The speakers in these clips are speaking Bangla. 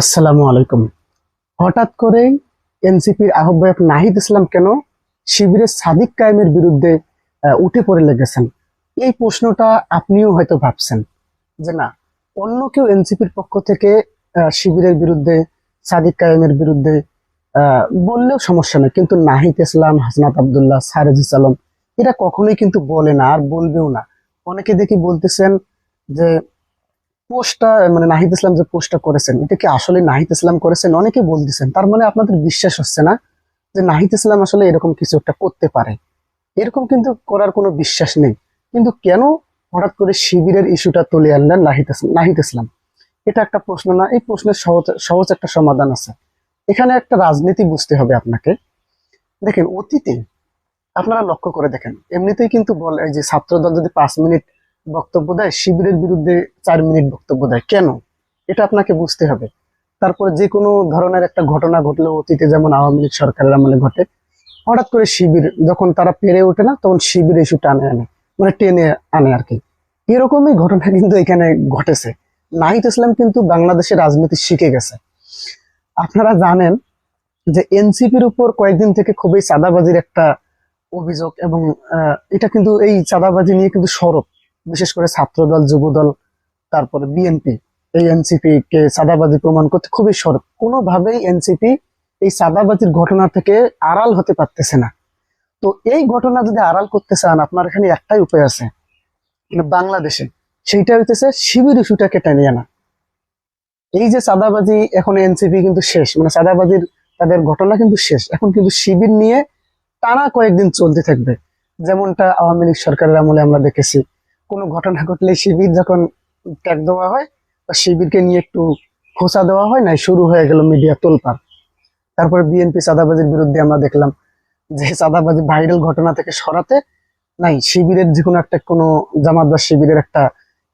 আসসালামু আলাইকুম। হঠাৎ করেই এনসিপির আহ্বায়ক নাহিদ ইসলাম কেন শিবিরের সাদিক কায়েমের বিরুদ্ধে উঠে পড়ে লেগেছেন? এই প্রশ্নটা আপনিও হয়তো ভাবছেন যে না, অন্য কেউ এনসিপির পক্ষ থেকে শিবিরের বিরুদ্ধে, সাদিক কায়েমের বিরুদ্ধে বললেও সমস্যা নেই। কিন্তু নাহিদ ইসলাম, হাসনাত আবদুল্লাহ সারেজিস আলম, এরা কখনোই কিন্তু বলে না আর বলবেও না। অনেকে দেখি বলতেছেন যে পোস্টটা মানে নাহিদ ইসলাম যে পোস্টটা করেছেন, এটা কি আসলে নাহিদ ইসলাম করেছেন? অনেকে বলতেছেন, তার মানে আপনাদের বিশ্বাস হচ্ছে না যে নাহিদ ইসলাম আসলে এরকম কিছু একটা করতে পারে। এরকম কিন্তু করার কোনো বিশ্বাস নেই। কিন্তু কেন হঠাৎ করে শিবিরের ইস্যুটা তুলে আনলেন নাহিদ নাহিদ ইসলাম? এটা একটা প্রশ্ন না, এই প্রশ্নের সহজ সহজ একটা সমাধান আছে। এখানে একটা রাজনীতি বুঝতে হবে আপনাকে। দেখেন, অতীতে আপনারা লক্ষ্য করে দেখেন, এমনিতেই কিন্তু বলে যে ছাত্রদল যদি পাঁচ মিনিট বক্তব্য দেয়, শিবিরের বিরুদ্ধে চার মিনিট বক্তব্য দেয়। কেন? এটা আপনাকে বুঝতে হবে। তারপরে যে কোনো ধরনের একটা ঘটনা ঘটলো অতীতে যেমন আওয়ামী লীগ সরকারের আমলে ঘটে, হঠাৎ করে শিবির, যখন তারা পেরে ওঠে না, তখন শিবির ইস্যু টানে আনে মানে টেনে আনে আর কি। এরকমই ঘটনা কিন্তু এখানে ঘটেছে। নাহিদ ইসলাম কিন্তু বাংলাদেশের রাজনীতি শিখে গেছে। আপনারা জানেন যে এনসিপির উপর কয়েকদিন থেকে খুবই চাঁদাবাজির একটা অভিযোগ এবং এটা কিন্তু এই চাঁদাবাজি নিয়ে কিন্তু সরব। বিশেষ করে ছাত্রদল, যুবদল, তারপরে বিএনপি এই এনসিপি কে চাঁদাবাজি প্রমাণ করতে খুবই সরব কোনোভাবেই এনসিপি এই চাঁদাবাজির ঘটনা থেকে আড়াল হতে পারতেছে না। তো এই ঘটনা যদি আড়াল করতে চান, আপনার এখানে একটাই উপায় আছে। মানে বাংলাদেশে সেইটা হইতেছে শিবির ইস্যুটাকে টেনে আনা এই যে সাদাবাজি এখন এনসিপি কিন্তু শেষ মানে চাঁদাবাজির তাদের ঘটনা কিন্তু শেষ। এখন কিন্তু শিবির নিয়ে টানা কয়েকদিন চলতে থাকবে। যেমনটা আওয়ামী লীগ সরকারের আমলে আমরা দেখেছি। কোনো ঘটনা ঘটলে শিবির যখন ট্যাগ দেওয়া হয়, বা শিবিরকে নিয়ে একটু খোঁচা দেওয়া হয় না শুরু হয়ে গেল মিডিয়া তোলপার তারপরে বিএনপি চাঁদাবাজির বিরুদ্ধে আমরা দেখলাম যে চাঁদাবাজি ভাইরাল ঘটনা থেকে সরাতে নাই, শিবিরের যে কোনো একটা কোনো জামাত বা শিবিরের একটা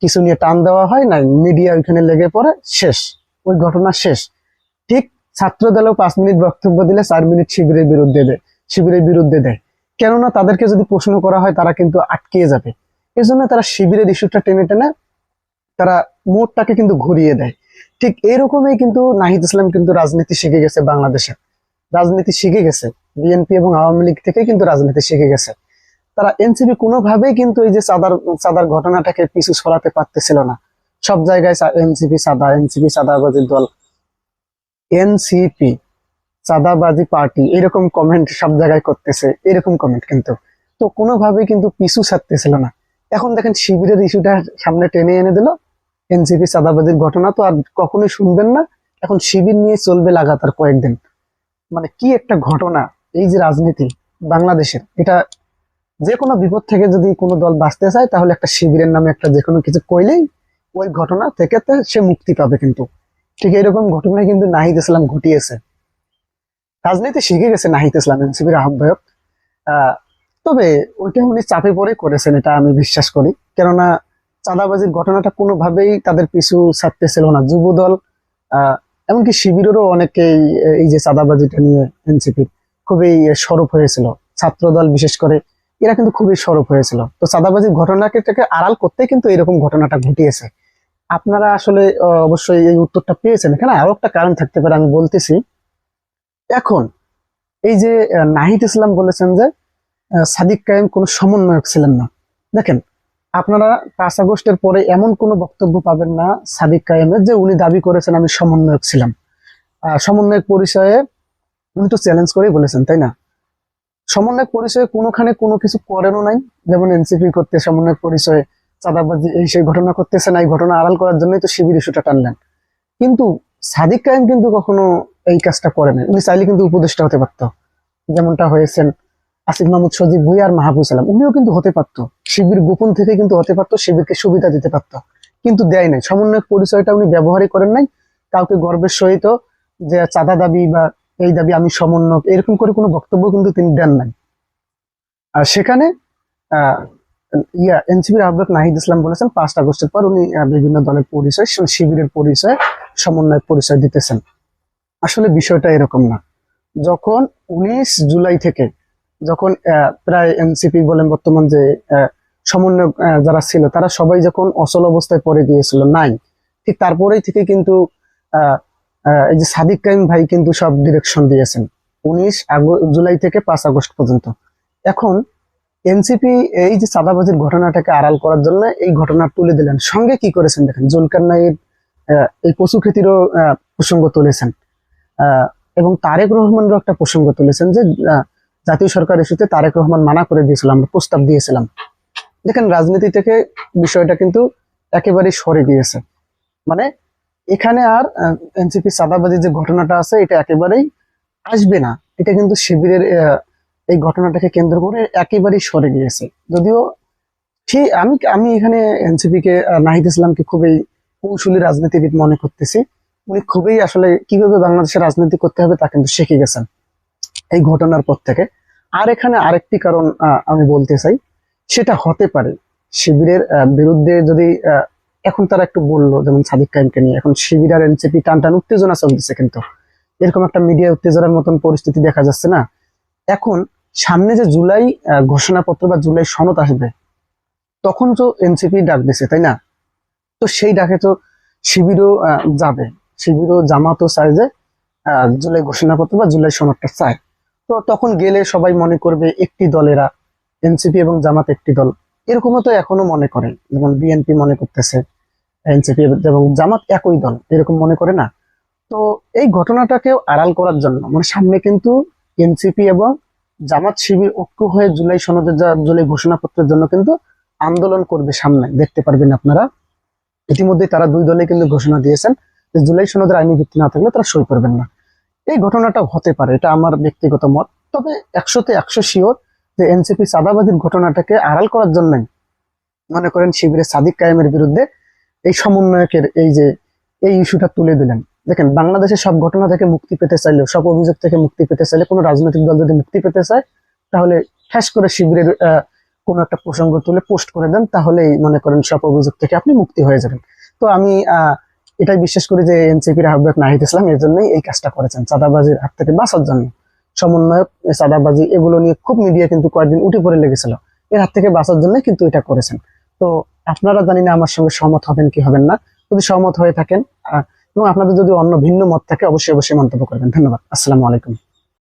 কিছু নিয়ে টান দেওয়া হয় নাই, মিডিয়া ওইখানে লেগে পড়ে, শেষ, ওই ঘটনা শেষ। ঠিক ছাত্র দলেও পাঁচ মিনিট বক্তব্য দিলে চার মিনিট শিবিরের বিরুদ্ধে দেয় শিবিরের বিরুদ্ধে দেয়। কেননা তাদেরকে যদি প্রশ্ন করা হয়, তারা কিন্তু আটকিয়ে যাবে। এই জন্য তারা শিবিরের ইস্যুটা টেনে টেনে তারা মোটটাকে কিন্তু ঘুরিয়ে দেয়। ঠিক এরকমই কিন্তু নাহিদ ইসলাম কিন্তু রাজনীতি শিখে গেছে বাংলাদেশে। রাজনীতি শিখে গেছে। বিএনপি এবং আওয়ামী লীগ থেকে কিন্তু রাজনীতি শিখে গেছে। তারা এনসিপি কোনোভাবেই কিন্তু এই যে চাঁদার চাঁদার ঘটনাটাকে পিছু সরাতে পারতেছিল না। সব জায়গায় এনসিপি সাদা এনসিপি চাঁদাবাজির দল এনসিপি চাঁদাবাজি পার্টি, এরকম কমেন্ট সব জায়গায় করতেছে, এরকম কমেন্ট কিন্তু। তো কোনোভাবেই কিন্তু পিছু ছাড়তেছিল না। এখন দেখেন শিবিরের ইস্যুটা সামনে টেনে এনে দিল। এনসিপি চাঁদাবাজির ঘটনা তো আর কখনোই শুনবেন না। এখন শিবির নিয়ে চলবে লাগাতার কয়েকদিন। মানে কি একটা ঘটনা এই যে রাজনীতি বাংলাদেশের এটা যে কোনো বিপদ থেকে যদি কোনো দল বাঁচতে চায় তাহলে একটা শিবিরের নামে একটা যে কোনো কিছু কইলেই ওই ঘটনা থেকে সে মুক্তি পাবে কিন্তু। ঠিক এরকম ঘটনায় কিন্তু নাহিদ ইসলাম ঘটিয়েছে। রাজনীতি শিখে গেছে নাহিদ ইসলাম এনসিপির আহ্বায়ক। আহ, তবে ওইটা উনি চাপে পড়ে করেছেন, এটা আমি বিশ্বাস করি। কেননা চাঁদাবাজির ঘটনাটা কোনোভাবেই তাদের পিছু ছাড়তেছিল না। যুবদল এমনকি শিবিরেরও অনেকেই এই যে চাঁদাবাজিটা নিয়ে এনসিপির খুবই সরব হয়েছিল। ছাত্রদল বিশেষ করে, এরা কিন্তু খুবই সরব হয়েছিল। তো চাঁদাবাজির ঘটনাকে থেকে আড়াল করতে কিন্তু এরকম ঘটনাটা ঘটিয়েছে। আপনারা আসলে অবশ্যই এই উত্তরটা পেয়েছেন। এখানে আরও একটা কারণ থাকতে পারে, আমি বলতেছি। এখন, এই যে নাহিদ ইসলাম বলেছেন যে সাদিক কায়েম কোনো সমন্বয়ক ছিলেন না। দেখেন, আপনারা পাঁচ আগস্টের পরে এমন কোনো বক্তব্য পাবেন না, সাদিক কায়েমের যে উনি দাবি করেছেন, আমি সমন্বয়ক ছিলাম। সমন্বয়ক পরিচয়ে উনি তো চ্যালেঞ্জ করেই বলেছেন, তাই না? সমন্বয়ক পরিচয়ে কোনোখানে কোনো কিছু করেনও নাই। যেমন এনসিপি করতে সমন্বয়ক পরিচয়ে চাঁদাবাজি, এই সেই ঘটনা করতেছে না, এই ঘটনা আড়াল করার জন্যই তো শিবির ইস্যুটা টানলেন। কিন্তু সাদিক কায়েম কিন্তু কখনো এই কাজটা করে নাই উনি চাইলে কিন্তু উপদেষ্টা হতে পারতো। যেমনটা হয়েছেন আসিফ মাহমুদ সজিব ভুই আর মাহবুব সালাম, উনিও কিন্তু হতে পারতো। শিবির গোপন থেকে কিন্তু হতে পারতো, শিবিরকে সুবিধা দিতে পারতো। কিন্তু দেয় নাই। সমন্বয়ক পরিচয়টা উনি ব্যবহারই করেন নাই। কাউকে গর্বের সহিত যে চাঁদা দাবি বা এই দাবি আমি সমন্বয়ক, এরকম করে কোনো বক্তব্য কিন্তু তিনি দেন নাই। আর সেখানে ইয়া, এনসিপির আহ্বায়ক নাহিদ ইসলাম বলেছেন, পাঁচ আগস্টের পর উনি বিভিন্ন দলের পরিচয় শিবিরের পরিচয়, সমন্বয়ক পরিচয় দিতেছেন। আসলে বিষয়টা এরকম না। যখন উনিশ জুলাই থেকে যখন প্রায় এনসিপি বলেন বর্তমান যে আহ, যারা ছিল তারা সবাই যখন অচল অবস্থায় পড়ে গিয়েছিল নাই। ঠিক তারপরেই থেকে কিন্তু এই যে সাদিক কাইম ভাই কিন্তু সব ডিরেকশন দিয়েছেন। উনিশ জুলাই থেকে পাঁচ আগস্ট পর্যন্ত। এখন এনসিপি এই যে চাঁদাবাজির ঘটনাটাকে আড়াল করার জন্য এই ঘটনা তুলে দিলেন। সঙ্গে কি করেছেন দেখেন জুলকার আহ, এই পশুকৃতিরও প্রসঙ্গ তুলেছেন। এবং তারেক রহমানেরও একটা প্রসঙ্গ তুলেছেন যে জাতীয় সরকার ইস্যুতে তারেক রহমান মানা করে দিয়েছিল আমরা প্রস্তাব দিয়েছিলাম। দেখেন রাজনীতি থেকে বিষয়টা কিন্তু একেবারেই সরে গিয়েছে। মানে এখানে আর এনসিপি চাঁদাবাজির যে ঘটনাটা আছে এটা একেবারেই আসবে না। এটা কিন্তু শিবিরের এই ঘটনাটাকে কেন্দ্র করে একেবারেই সরে গিয়েছে। যদিও ঠিক আমি আমি এখানে এনসিপি কে আহ, নাহিদ ইসলামকে খুবই কৌশলী রাজনীতিবিদ মনে করতেছি। উনি খুবই আসলে কীভাবে বাংলাদেশের রাজনীতি করতে হবে তা কিন্তু শিখে গেছেন। এই ঘটনার পর থেকে। আর এখানে আরেকটি কারণ আমি বলতে চাই, সেটা হতে পারে শিবিরের বিরুদ্ধে যদি এখন তারা একটু বলল, যেমন সাদিক কাইমকে নিয়ে, এখন শিবির আর এনসিপি টান টান, উত্তেজনা চলতেছে কিন্তু। এরকম একটা মিডিয়া উত্তেজনার মতন পরিস্থিতি দেখা যাচ্ছে না। এখন সামনে যে জুলাই ঘোষণাপত্র বা জুলাই সনদ আসবে, তখন তো এনসিপি ডাক দিছে, তাই না? তো সেই ডাকে তো শিবিরও যাবে। শিবিরও জামাতও চায় যে জুলাই ঘোষণাপত্র বা জুলাই সনদটা চায়। তো তখন গেলে সবাই মনে করবে একটি দলেরা এনসিপি এবং জামাত একটি দল। এরকমও তো এখনও মনে করে। যেমন বিএনপি মনে করতেছে, এনসিপি এবং জামাত একই দল। এরকম মনে করে না। তো এই ঘটনাটাকেও আড়াল করার জন্য মানে সামনে কিন্তু এনসিপি এবং জামাত শিবির ঐক্য হয়ে জুলাই সনদের জুলাই ঘোষণাপত্রের জন্য কিন্তু আন্দোলন করবে সামনে। দেখতে পারবেন আপনারা। ইতিমধ্যে তারা দুই দলে কিন্তু ঘোষণা দিয়েছেন যে জুলাই সনদের আইনি ভিত্তি না থাকলে তারা সই করবেন না। এই ঘটনাটা হতে পারে এটা আমার ব্যক্তিগত মত। তবে একশোতে একশো শিওর যে এনসিপি চাঁদাবাজির ঘটনাটাকে আড়াল করার জন্যই মনে করেন শিবিরের সাদিক কায়েমের বিরুদ্ধে এই সমন্বয়কের এই যে এই ইস্যুটা তুলে দিলেন। দেখেন বাংলাদেশের সব ঘটনা থেকে মুক্তি পেতে চাইলেও সব অভিযোগ থেকে মুক্তি পেতে চাইলে কোনো রাজনৈতিক দল যদি মুক্তি পেতে চায় তাহলে ঠেস করে শিবিরের কোনো একটা প্রসঙ্গ তুলে পোস্ট করে দেন তাহলেই মনে করেন সব অভিযোগ থেকে আপনি মুক্তি হয়ে যাবেন। তো আমি আহ, এটাই বিশ্বাস করি যে এনসিপির আহ্বায়ক নাহিদ ইসলাম এর জন্যই এই কাজটা করেছেন। চাঁদাবাজির হাত থেকে বাঁচার জন্য। সমন্বয়ক চাঁদাবাজি, এগুলো নিয়ে খুব মিডিয়া কিন্তু কয়েকদিন উঠে পড়ে লেগেছিল। এর হাত থেকে বাঁচার জন্য কিন্তু এটা করেছেন। তো আপনারা জানি না আমার সঙ্গে সহমত হবেন কি হবেন না। যদি সহমত হয়ে থাকেন এবং আপনাদের যদি অন্য ভিন্ন মত থাকে, অবশ্যই অবশ্যই মন্তব্য করবেন। ধন্যবাদ। আসসালামু আলাইকুম।